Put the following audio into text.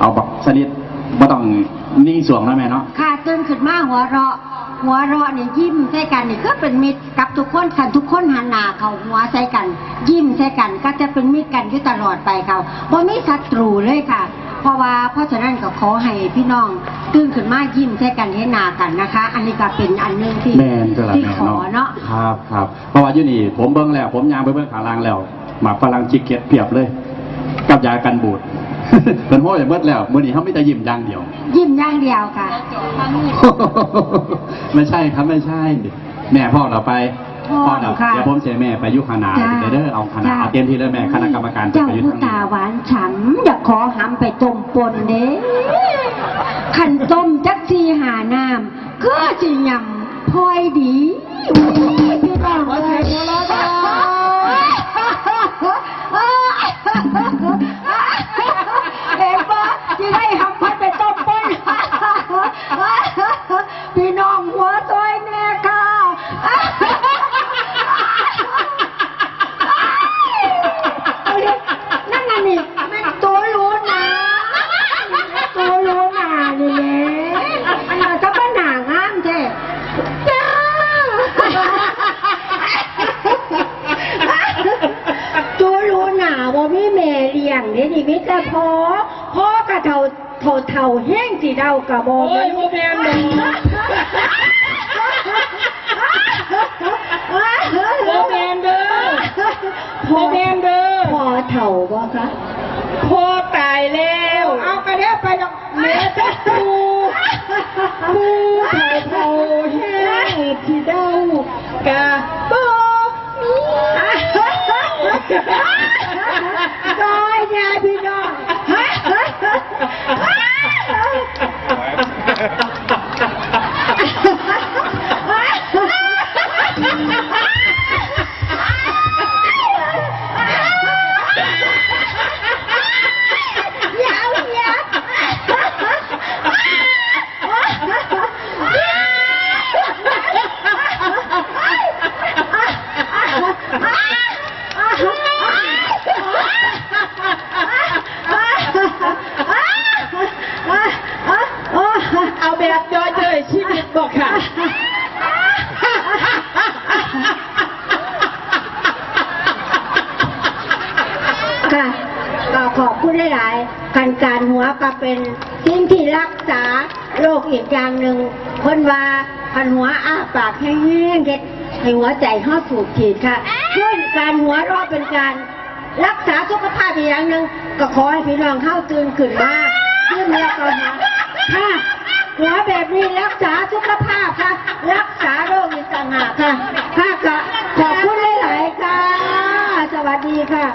เอาแบบสนิทไม่ต้องนิ่งสวงนะแม่เนาะค่ะตื่นขึ้นมาหัวเราะ หัวเราะนี่ยิ้มใส่กันนี่ก็เป็นมิตรกับทุกคนคันทุกคนหันหน้าเขาหัวใส่กัน ยิ้มใส่กันก็จะเป็นมิตรกันอยู่ตลอดไปเขาบ่มีศัตรูเลยค่ะ เพราะว่าเพราะฉะนั้นก็ขอให้พี่น้องตื่นขึ้นมายิ้มใส่กันให้หน้ากันนะคะ อันนี้ก็เป็นอันหนึงที่แม่นตัวละที่แม่ขอเนาะเนาะ ครับครับเพราะว่าอยู่นี่ผมเบิ้งแล้ว ผมยางไปเบิ้งขาลางแล้วหมากฝรั่งจิกเก็ตเพียบเลย กับยากันบูด เป็นห้อยเบิดแล้วมื้อนี้เขาไม่แต่ยิ้มอย่างเดียว ยิ้มอย่างเดียวค่ะไม่ใช่ครับไม่ใช่ แม่พ่อเราไปพ่อเราค่ะเดี๋ยวผมเสียแม่ไปอยุคนาจ้าเดี๋ยวเด้อเอาคณะจ้าเอาเต็มที่เลยแม่คณะกรรมการเจ้าไปอยุทผู้ทางตานี้หวานฉ่ำอยากขอหำไปต้มปนเด้ขันต้มจักซีหาน้ำก็สิยำพลอยดี ลี้ยงนี่นี่มิแต่พอพ่อกะเท่าเท่าเท่าแห้งสีเดากะบอโอ้ยบ่แม่นดอกบ่แม่นเด้อบ่แม่นเด้อพอเท่าบ่คะพ่อตายแล้ว เอาไปเด้อไปดอกเหลือแต่ปูปูเผาเผาแห้งที่เดากะ แบบย่อยเย้ยชีวิตบอกค่ะ ค่ะก็ขอบคุณหลายๆการการหัวก็เป็นสิ่งที่รักษาโรคอีกอย่างหนึ่งคนว่าคันหัวอ้าปากแห้งๆเด็ดให้หัวใจห้อสูบฉีดค่ะซึ่งการหัวรอเป็นการรักษาสุขภาพอีกอย่างหนึ่งก็ขอให้พี่น้องเข้าตื่นขึ้นมาขึ้นแล้วก็หัวค่ หัวแบบนี้รักษาสุขภาพค่ะ รักษาโรคอีกต่างหากค่ะค่ะก็ขอบคุณหลาย ๆ ค่ะ สวัสดีค่ะ